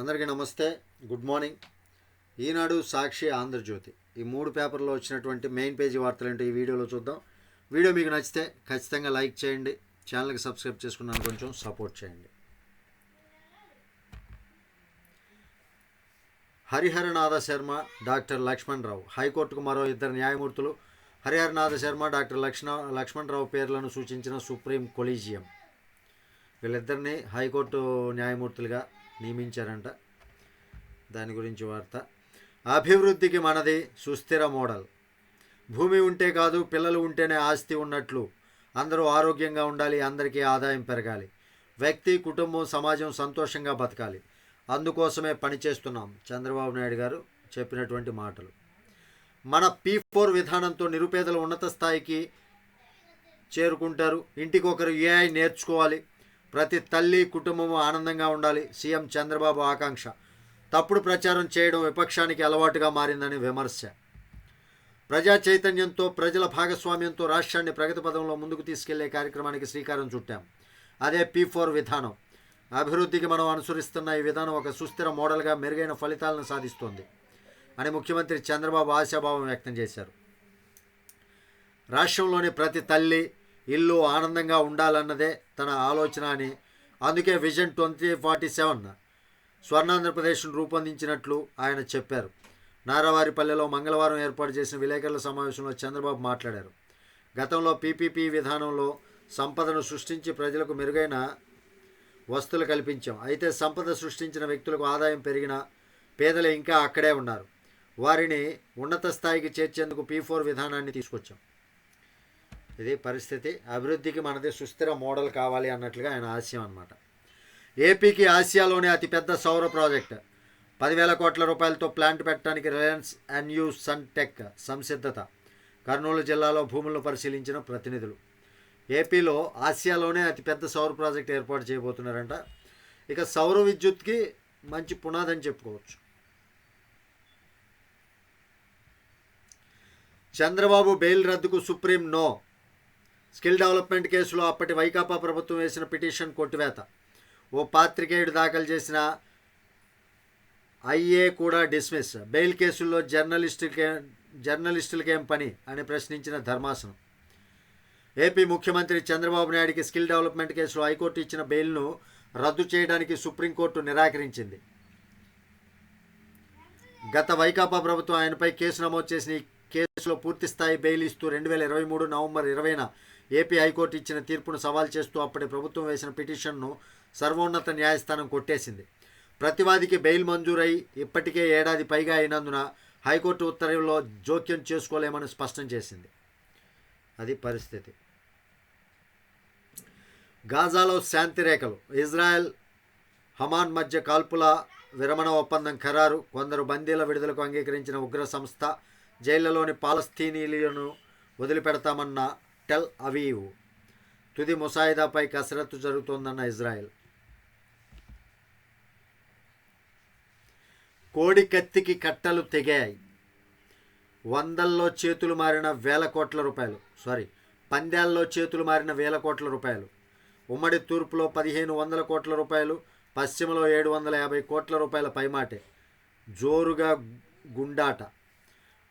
అందరికీ నమస్తే. Good morning Eenadu Sakshi Andhra Jyothi. ఈ మూడు పేపర్లో వచ్చినటువంటి మెయిన్ పేజీ వార్తలు ఏంటో ఈ వీడియోలో చూద్దాం. వీడియో మీకు నచ్చితే ఖచ్చితంగా లైక్ చేయండి. ఛానల్కి సబ్స్క్రైబ్ చేసుకున్నాను కొంచెం సపోర్ట్ చేయండి. హరిహరనాథ శర్మ డాక్టర్ లక్ష్మణ్ రావు హైకోర్టుకు మరో ఇద్దరు న్యాయమూర్తులు. హరిహరనాథ శర్మ డాక్టర్ లక్ష్మణ లక్ష్మణ్ రావు పేర్లను సూచించిన సుప్రీం కొలీజియం. వీళ్ళిద్దరిని హైకోర్టు న్యాయమూర్తులుగా నియమించారంట. దాని గురించి వార్త. అభివృద్ధికి మనది సుస్థిర మోడల్. భూమి ఉంటే కాదు పిల్లలు ఉంటేనే ఆస్తి ఉన్నట్లు. అందరూ ఆరోగ్యంగా ఉండాలి అందరికీ ఆదాయం పెరగాలి. వ్యక్తి కుటుంబం సమాజం సంతోషంగా బతకాలి. అందుకోసమే పనిచేస్తున్నాం చంద్రబాబు నాయుడు గారు చెప్పినటువంటి మాటలు. మన పీ ఫోర్ విధానంతో నిరుపేదలు ఉన్నత స్థాయికి చేరుకుంటారు. ఇంటికి ఒకరు ఏఐ నేర్చుకోవాలి ప్రతి తల్లి కుటుంబము ఆనందంగా ఉండాలి. సీఎం చంద్రబాబు ఆకాంక్ష. తప్పుడు ప్రచారం చేయడం విపక్షానికి అలవాటుగా మారిందని విమర్శ. ప్రజా చైతన్యంతో ప్రజల భాగస్వామ్యంతో రాష్ట్రాన్ని ప్రగతి పదంలో ముందుకు తీసుకెళ్ళే కార్యక్రమానికి శ్రీకారం చుట్టాం. అదే పీ ఫోర్ విధానం. అభివృద్ధికి మనం అనుసరిస్తున్న ఈ విధానం ఒక సుస్థిర మోడల్గా మెరుగైన ఫలితాలను సాధిస్తోంది అని ముఖ్యమంత్రి చంద్రబాబు ఆశాభావం వ్యక్తం చేశారు. రాష్ట్రంలోని ప్రతి తల్లి ఇల్లు ఆనందంగా ఉండాలన్నదే తన ఆలోచన అని. అందుకే విజన్ ట్వంటీ ఫార్టీ సెవెన్ స్వర్ణాంధ్రప్రదేశ్ను రూపొందించినట్లు ఆయన చెప్పారు. నారావారిపల్లెలో మంగళవారం ఏర్పాటు చేసిన విలేకరుల సమావేశంలో చంద్రబాబు మాట్లాడారు. గతంలో పీపీపీ విధానంలో సంపదను సృష్టించి ప్రజలకు మెరుగైన వస్తువులు కల్పించాం. అయితే సంపద సృష్టించిన వ్యక్తులకు ఆదాయం పెరిగినా పేదలు ఇంకా అక్కడే ఉన్నారు. వారిని ఉన్నత స్థాయికి చేర్చేందుకు పీ ఫోర్ విధానాన్ని తీసుకొచ్చాం. ఇది పరిస్థితి. అభివృద్ధికి మనది సుస్థిర మోడల్ కావాలి అన్నట్లుగా ఆయన ఆశయం అనమాట ఏపీకి ఆసియాలోనే అతిపెద్ద సౌర ప్రాజెక్ట్. పదివేల కోట్ల రూపాయలతో ప్లాంట్ పెట్టడానికి రిలయన్స్ ఎన్యూ సన్ టెక్ సంసిద్ధత. కర్నూలు జిల్లాలో భూములను పరిశీలించిన ప్రతినిధులు. ఏపీలో ఆసియాలోనే అతిపెద్ద సౌర ప్రాజెక్ట్ ఏర్పాటు చేయబోతున్నారంట. ఇక సౌర విద్యుత్కి మంచి పునాదని చెప్పుకోవచ్చు. చంద్రబాబు బెయిల్ రద్దుకు సుప్రీం నో. స్కిల్ డెవలప్మెంట్ కేసులో అప్పటి వైకాపా ప్రభుత్వం వేసిన పిటిషన్ కొట్టివేత. ఓ పాత్రికేయుడు దాఖలు చేసిన ఐఏ కూడా డిస్మిస్. బెయిల్ కేసుల్లో జర్నలిస్టులకే జర్నలిస్టులకేం పని అని ప్రశ్నించిన ధర్మాసనం. ఏపీ ముఖ్యమంత్రి చంద్రబాబు నాయుడికి స్కిల్ డెవలప్మెంట్ కేసులో హైకోర్టు ఇచ్చిన బెయిల్ను రద్దు చేయడానికి సుప్రీంకోర్టు నిరాకరించింది. గత వైకాపా ప్రభుత్వం ఆయనపై కేసు నమోదు చేసిన ఈ కేసులో పూర్తి స్థాయి బెయిల్ ఇస్తూ రెండు వేల ఇరవై మూడు నవంబర్ ఇరవైన ఏపీ హైకోర్టు ఇచ్చిన తీర్పును సవాల్ చేస్తూ అప్పటి ప్రభుత్వం వేసిన పిటిషన్ను సర్వోన్నత న్యాయస్థానం కొట్టేసింది. ప్రతివాదికి బెయిల్ మంజూరై ఇప్పటికే ఏడాది పైగా అయినందున హైకోర్టు ఉత్తర్వుల్లో జోక్యం చేసుకోలేమని స్పష్టం చేసింది. అది పరిస్థితి. గాజాలో శాంతి రేఖలు ఇజ్రాయెల్ హమాన్ మధ్య కాల్పుల విరమణ ఒప్పందం ఖరారు కొందరు బందీల విడుదలకు అంగీకరించిన ఉగ్ర సంస్థ జైళ్ళలోని పాలస్తీనీలను వదిలిపెడతామన్న టెల్ అవీవ్. తుది ముసాయిదాపై కసరత్తు జరుగుతోందన్న ఇజ్రాయెల్. కోడి కత్తికి కట్టలు తెగాయి. వందల్లో చేతులు మారిన వేల కోట్ల రూపాయలు. సారీ పందాల్లో చేతులు మారిన వేల కోట్ల రూపాయలు. ఉమ్మడి తూర్పులో పదిహేను వందల కోట్ల రూపాయలు పశ్చిమలో ఏడు వందల యాభై కోట్ల రూపాయల పైమాటే. జోరుగా గుండాట.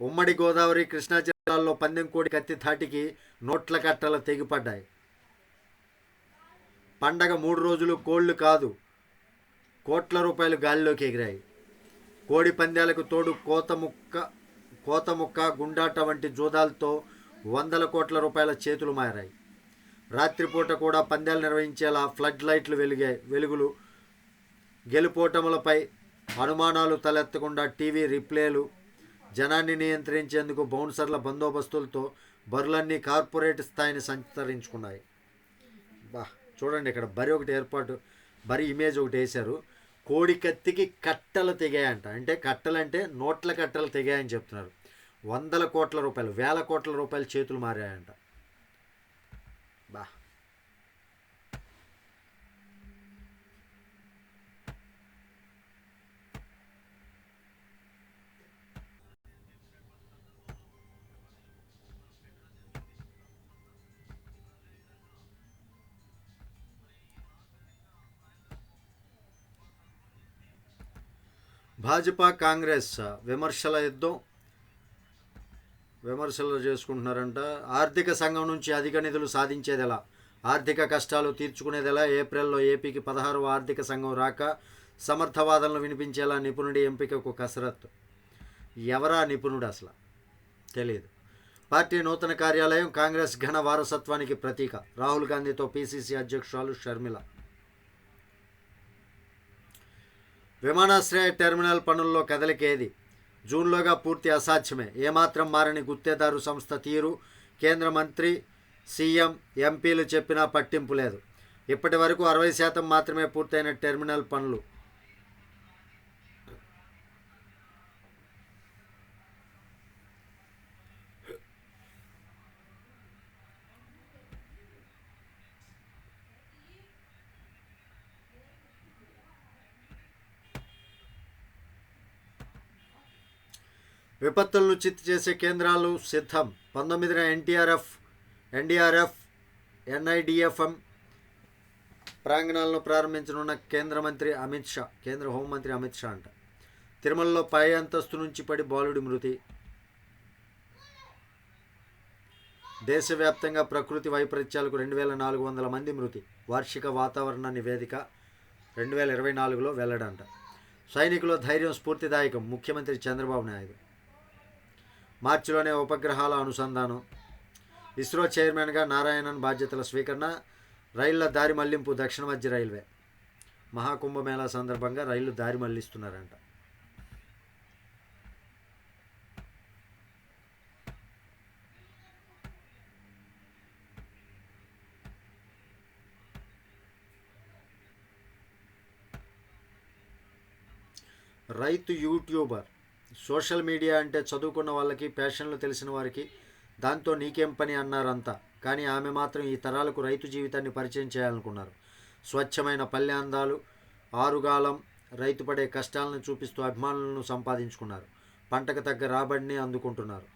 ఉమ్మడి గోదావరి కృష్ణా జిల్లాల్లో పందెం కోడి కత్తి ధాటికి నోట్ల కట్టలు తెగిపడ్డాయి. పండగ మూడు రోజులు కోళ్ళు కాదు కోట్ల రూపాయలు గాలిలోకి ఎగిరాయి. కోడి పందాలకు తోడు కోత ముక్క కోత ముక్క గుండాట వంటి జూదాలతో వందల కోట్ల రూపాయల చేతులు మారాయి. రాత్రిపూట కూడా పందాలు నిర్వహించేలా ఫ్లడ్ లైట్లు వెలిగాయి వెలుగులు గెలుపోటములపై అనుమానాలు తలెత్తకుండా టీవీ రిప్లేలు జనాన్ని నియంత్రించేందుకు బౌన్సర్ల బందోబస్తులతో బరులన్నీ కార్పొరేట్ స్థాయిని సంతరించుకున్నాయి బా చూడండి ఇక్కడ బరి ఒకటి ఏర్పాటు బరి ఇమేజ్ ఒకటి వేశారు. కోడి కత్తికి కట్టలు తెగాయంట. అంటే కట్టలంటే నోట్ల కట్టలు తెగాయని చెప్తున్నారు. వందల కోట్ల రూపాయలు వేల కోట్ల రూపాయలు చేతులు మారాయంట. భాజపా కాంగ్రెస్ విమర్శల యుద్ధం. విమర్శలు చేసుకుంటున్నారంట. ఆర్థిక సంఘం నుంచి అధిక నిధులు సాధించేది ఎలా ఆర్థిక కష్టాలు తీర్చుకునేది ఎలా ఏప్రిల్లో ఏపీకి పదహారవ ఆర్థిక సంఘం రాక సమర్థవాదనలు వినిపించేలా నిపుణుడి ఎంపికకు కసరత్తు. ఎవరా నిపుణుడు అసలు? తెలియదు పార్టీ నూతన కార్యాలయం కాంగ్రెస్ ఘన వారసత్వానికి ప్రతీక. రాహుల్ గాంధీతో పీసీసీ అధ్యక్షురాలు షర్మిల. విమానాశ్రయ టెర్మినల్ పనుల్లో కదలికేది? జూన్లోగా పూర్తి అసాధ్యమే. ఏమాత్రం మారని గుత్తేదారు సంస్థ తీరు కేంద్ర మంత్రి సీఎం ఎంపీలు చెప్పినా పట్టింపు లేదు. ఇప్పటి వరకు అరవై శాతం మాత్రమే పూర్తయిన టెర్మినల్ పనులు. విపత్తులను చిత్తు చేసే కేంద్రాలు సిద్ధం. పంతొమ్మిదిన ఎన్టీఆర్ఎఫ్ ఎన్డీఆర్ఎఫ్ ఎన్ఐడిఎఫ్ఎం ప్రాంగణాలను ప్రారంభించనున్న కేంద్ర మంత్రి అమిత్ షా కేంద్ర హోంమంత్రి అమిత్ షా అంట. తిరుమలలో పై అంతస్తు నుంచి పడి బాలుడి మృతి. దేశవ్యాప్తంగా ప్రకృతి వైపరీత్యాలకు రెండు వేల నాలుగు వందల మంది మృతి. వార్షిక వాతావరణ నివేదిక రెండు వేల ఇరవై నాలుగులో వెల్లడంట. సైనికుల ధైర్యం స్ఫూర్తిదాయకం ముఖ్యమంత్రి చంద్రబాబు నాయుడు. మార్చిలోనే ఉపగ్రహాల అనుసంధానం. ఇస్రో చైర్మన్గా నారాయణన్ బాధ్యతల స్వీకరణ రైళ్ళ దారి మళ్ళింపు దక్షిణ మధ్య రైల్వే. మహాకుంభమేళా సందర్భంగా రైళ్ళు దారి మళ్ళిస్తున్నారంట. రైతు యూట్యూబర్ సోషల్ మీడియా అంటే చదువుకున్న వాళ్ళకి ప్యాషన్లు తెలిసిన వారికి దాంతో నీకేం పని అన్నారంతా. కానీ ఆమె మాత్రం ఈ తరాలకు రైతు జీవితాన్ని పరిచయం చేయాలనుకున్నారు. స్వచ్ఛమైన పల్లె అందాలు ఆరుగాలం రైతు పడే కష్టాలను చూపిస్తూ అభిమానులను సంపాదించుకున్నారు. పంటకు తగ్గ రాబడిని అందుకుంటున్నారు.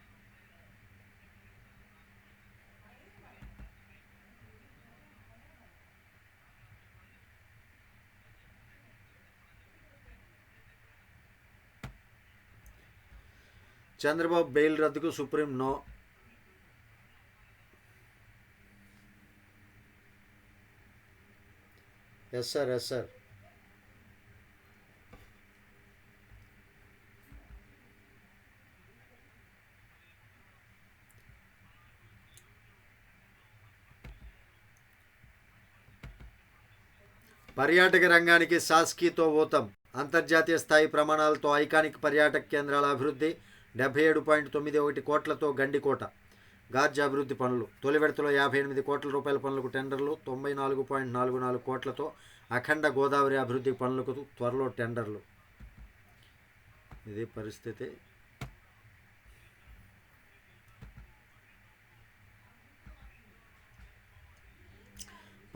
Chandrababu bail రద్దుకు supreme no. Yes sir yes sir. పర్యాటక రంగానికి సాస్కీతో ఊతం అంతర్జాతీయ స్థాయి ప్రమాణాలతో ఐకానిక్ పర్యాటక కేంద్రాల అభివృద్ధి. డెబ్బై ఏడు పాయింట్ తొమ్మిది ఒకటి కోట్లతో గండికోట గాజ్ అభివృద్ధి పనులు. తొలి విడతలో యాభై ఎనిమిది కోట్ల రూపాయల పనులకు టెండర్లు. తొంభై నాలుగు పాయింట్ నాలుగు నాలుగు కోట్లతో అఖండ గోదావరి అభివృద్ధి పనులకు త్వరలో టెండర్లు. ఇది పరిస్థితి.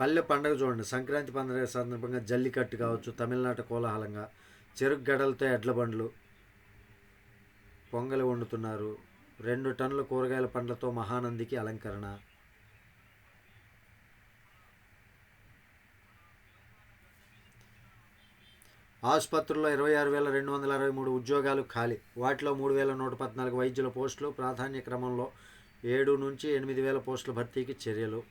పల్లె పండుగ చూడండి. సంక్రాంతి పండుగ సందర్భంగా జల్లికట్టు కావచ్చు తమిళనాడు కోలాహలంగా చెరుకు గడలతో ఎడ్ల బండ్లు పొంగలి వండుతున్నారు. రెండు టన్నుల కూరగాయల పండ్లతో మహానందికి అలంకరణ. ఆసుపత్రుల్లో ఇరవై ఆరు వేల రెండు వందల అరవై మూడు ఉద్యోగాలు ఖాళీ. వాటిలో మూడు వేల నూట పద్నాలుగు వైద్యుల పోస్టులు. ప్రాధాన్య క్రమంలో ఏడు నుంచి ఎనిమిది వేల పోస్టుల భర్తీకి చర్యలు.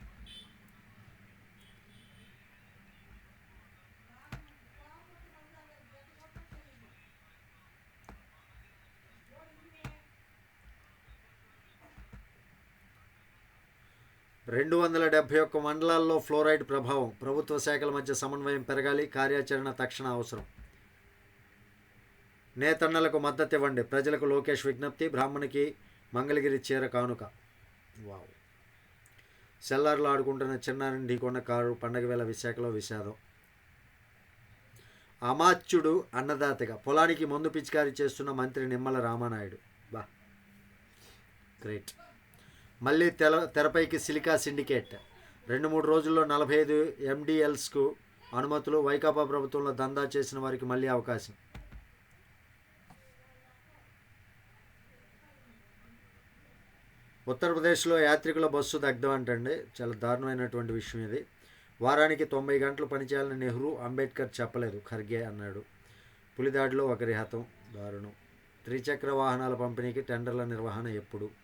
రెండు వందల డెబ్బై ఒక్క మండలాల్లో ఫ్లోరైడ్ ప్రభావం ప్రభుత్వ శాఖల మధ్య సమన్వయం పెరగాలి కార్యాచరణ తక్షణ అవసరం. నేతన్నలకు మద్దతు ఇవ్వండి ప్రజలకు లోకేష్ విజ్ఞప్తి బ్రాహ్మణికి మంగళగిరి చీర కానుక. వావ్. సెల్లార్లు ఆడుకుంటున్న చిన్నారిని ఢీకొన్న కారు పండగ వేళ విశాఖలో విషాదం. అమాత్యుడు అన్నదాతగా పొలానికి మందు పిచికారీ చేస్తున్న మంత్రి నిమ్మల రామానాయుడు. బా. గ్రేట్. మళ్ళీ తెల తెరపైకి సిలికా సిండికేట్. రెండు మూడు రోజుల్లో నలభై ఐదు ఎండిఎల్స్కు అనుమతులు వైకాపా ప్రభుత్వంలో దందా చేసిన వారికి మళ్ళీ అవకాశం. ఉత్తరప్రదేశ్లో యాత్రికుల బస్సు దగ్ధం అంటండి. చాలా దారుణమైనటువంటి విషయం ఇది. వారానికి తొంభై గంటలు పనిచేయాలని నెహ్రూ అంబేద్కర్ చెప్పలేదు. ఖర్గే అన్నాడు. పులిదాడిలో ఒకరి హతం దారుణం. త్రిచక్ర వాహనాల పంపిణీకి టెండర్ల నిర్వహణ ఎప్పుడు?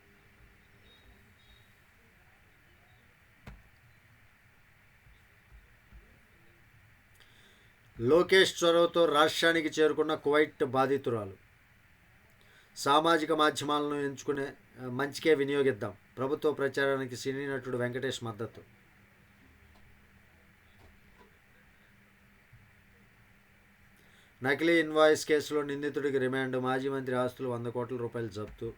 లోకేష్ చొరవతో రాష్ట్రానికి చేరుకున్న కువైట్ బాధితురాలు. సామాజిక మాధ్యమాలను ఎంచుకునే మంచికే వినియోగిద్దాం. ప్రభుత్వ ప్రచారానికి సినీ నటుడు వెంకటేష్ మద్దతు. నకిలీ ఇన్వాయిస్ కేసులో నిందితుడికి రిమాండ్ మాజీ మంత్రి ఆస్తులు వంద కోట్ల రూపాయలు జప్తు.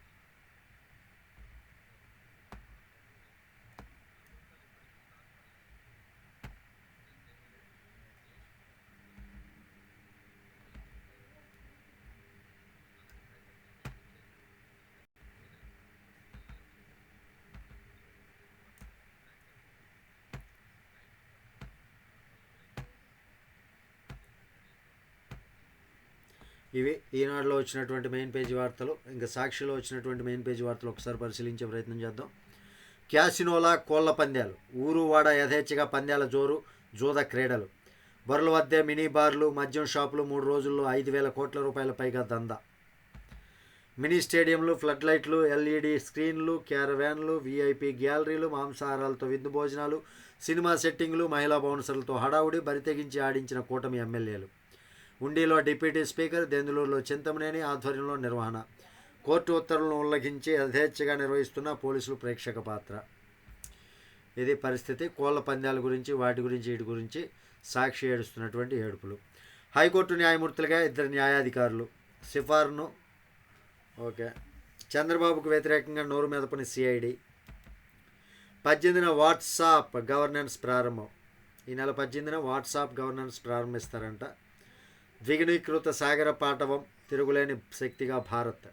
ఇవి ఈనాడులో వచ్చినటువంటి మెయిన్ పేజీ వార్తలు ఇంకా సాక్షిలో వచ్చినటువంటి మెయిన్ పేజీ వార్తలు ఒకసారి పరిశీలించే ప్రయత్నం చేద్దాం. క్యాసినోలా కోళ్ళ పందాలు ఊరు వాడ యథేచ్ఛగా పందాల జోరు జూద క్రీడలు. బరుల వద్దే మినీ బార్లు మద్యం షాపులు మూడు రోజుల్లో ఐదు వేల కోట్ల రూపాయల పైగా దందా. మినీ స్టేడియంలు ఫ్లడ్ లైట్లు ఎల్ఈడి స్క్రీన్లు క్యారవాన్లు వీఐపీ గ్యాలరీలు మాంసాహారాలతో విందు భోజనాలు సినిమా సెట్టింగ్లు మహిళా బౌన్సర్లతో హడావుడి బరితెగించి ఆడించిన కూటమి ఎమ్మెల్యేలు. ఉండిలో డిప్యూటీ స్పీకర్ దెందులూరులో చింతమనేని ఆధ్వర్యంలో నిర్వహణ. కోర్టు ఉత్తర్వులను ఉల్లంఘించి యథేచ్ఛగా నిర్వహిస్తున్న పోలీసులు ప్రేక్షక పాత్ర. ఇది పరిస్థితి. కోళ్ళ పందాల గురించి వాటి గురించి వీటి గురించి సాక్షి ఏడుస్తున్నటువంటి ఏడుపులు. హైకోర్టు న్యాయమూర్తులుగా ఇద్దరు న్యాయాధికారులు. సిఫార్ను ఓకే. చంద్రబాబుకు వ్యతిరేకంగా నోరు మెదపని సిఐడి. పద్దెనిమిదిన వాట్సాప్ గవర్నెన్స్ ప్రారంభం. ఈ నెల పద్దెనిమిదిన వాట్సాప్ గవర్నెన్స్ ప్రారంభిస్తారంట. ద్విగుణీకృత సాగర పాటవం తిరుగులేని శక్తిగా భారత్.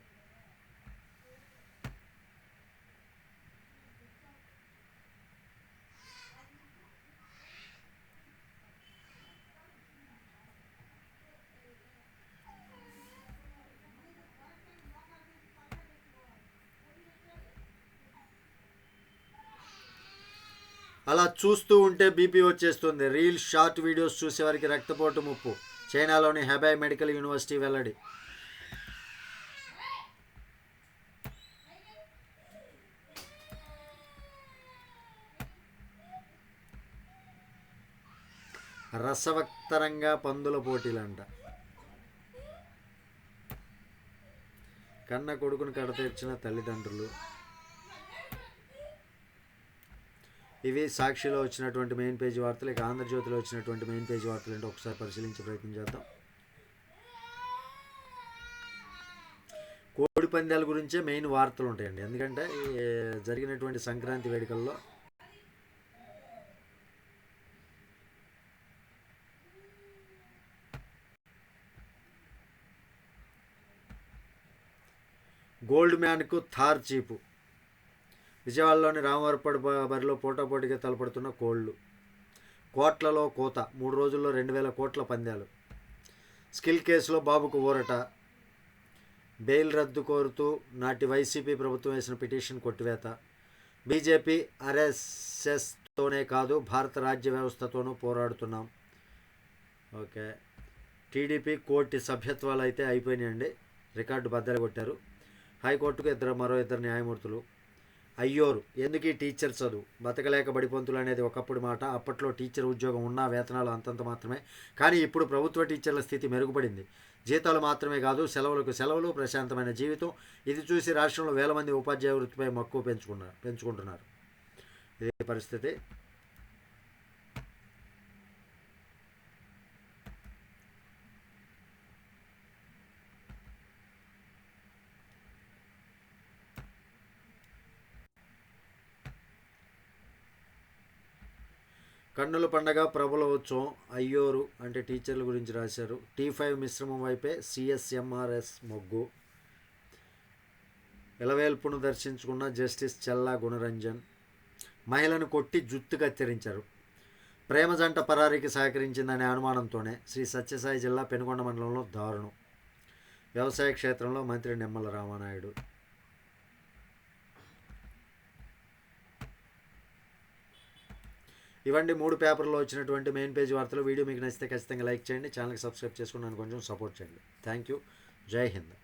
అలా చూస్తూ ఉంటే బీపీ వచ్చేస్తుంది. రీల్స్ షార్ట్ వీడియోస్ చూసేవారికి రక్తపోటు ముప్పు. చైనాలోని హెబాయ్ మెడికల్ యూనివర్సిటీ వెల్లడి. రసవత్తరంగా పందుల పోటీలంట. కన్న కొడుకును కడతీర్చిన తల్లిదండ్రులు ఇవి సాక్షిలో వచ్చినటువంటి మెయిన్ పేజీ వార్తలు ఇక ఆంధ్రజ్యోతిలో వచ్చినటువంటి మెయిన్ పేజీ వార్తలు ఏంటో ఒకసారి పరిశీలించే ప్రయత్నం చేద్దాం. కోడి పందాల గురించే మెయిన్ వార్తలు ఉంటాయండి. ఎందుకంటే జరిగినటువంటి సంక్రాంతి వేడుకల్లో గోల్డ్ మ్యాన్కు థార్ చీపు. విజయవాడలోని రామవరపడి బరిలో పోటాపోటీగా తలపడుతున్న కోళ్ళు. కోట్లలో కోత మూడు రోజుల్లో రెండు వేల కోట్ల పందాలు. స్కిల్ కేసులో బాబుకు ఊరట. బెయిల్ రద్దు కోరుతూ నాటి వైసీపీ ప్రభుత్వం వేసిన పిటిషన్ కొట్టివేత. బీజేపీ ఆర్ఎస్ఎస్తోనే కాదు భారత రాజ్య వ్యవస్థతోనూ పోరాడుతున్నాం. ఓకే. టీడీపీ కోర్టు సభ్యత్వాలు అయితే అయిపోయినాయండి. రికార్డు బద్దలు కొట్టారు. హైకోర్టుకు ఇద్దరు మరో ఇద్దరు న్యాయమూర్తులు. అయ్యోరు. ఎందుకు ఈ టీచర్ చదువు? బతకలేక బడిపంతులు అనేది ఒకప్పుడు మాట. అప్పట్లో టీచర్ ఉద్యోగం ఉన్నా వేతనాలు అంతంత మాత్రమే. కానీ ఇప్పుడు ప్రభుత్వ టీచర్ల స్థితి మెరుగుపడింది. జీతాలు మాత్రమే కాదు సెలవులకు సెలవులు ప్రశాంతమైన జీవితం. ఇది చూసి రాష్ట్రంలో వేల మంది ఉపాధ్యాయ వృత్తిపై మక్కువ పెంచుకున్నారు పెంచుకుంటున్నారు. ఇదే పరిస్థితి. కన్నుల పండగ ప్రభుల ఉత్సవం అయ్యోరు అంటే టీచర్ల గురించి రాశారు. టీ ఫైవ్ మిశ్రమం వైపే సిఎస్ఎంఆర్ఎస్ మొగ్గు. ఇలవేల్పును దర్శించుకున్న జస్టిస్ చెల్లా గుణరంజన్. మహిళను కొట్టి జుత్తు కత్తిరించారు ప్రేమ జంట పరారీకి సహకరించిందనే అనుమానంతోనే శ్రీ సత్యసాయి జిల్లా పెనుగొండ మండలంలో దారుణం. వ్యవసాయ క్షేత్రంలో మంత్రి నిమ్మల రామానాయుడు. ఇవ్వండి. మూడు పేపర్లో వచ్చినటువంటి మెయిన్ పేజ్ వార్తలు వీడియో మీకు నచ్చితే ఖచ్చితంగా లైక్ చేయండి. ఛానల్కి సబ్స్క్రైబ్ చేసుకుని నన్ను కొంచెం సపోర్ట్ చేయండి. Thank you. జై హింద్.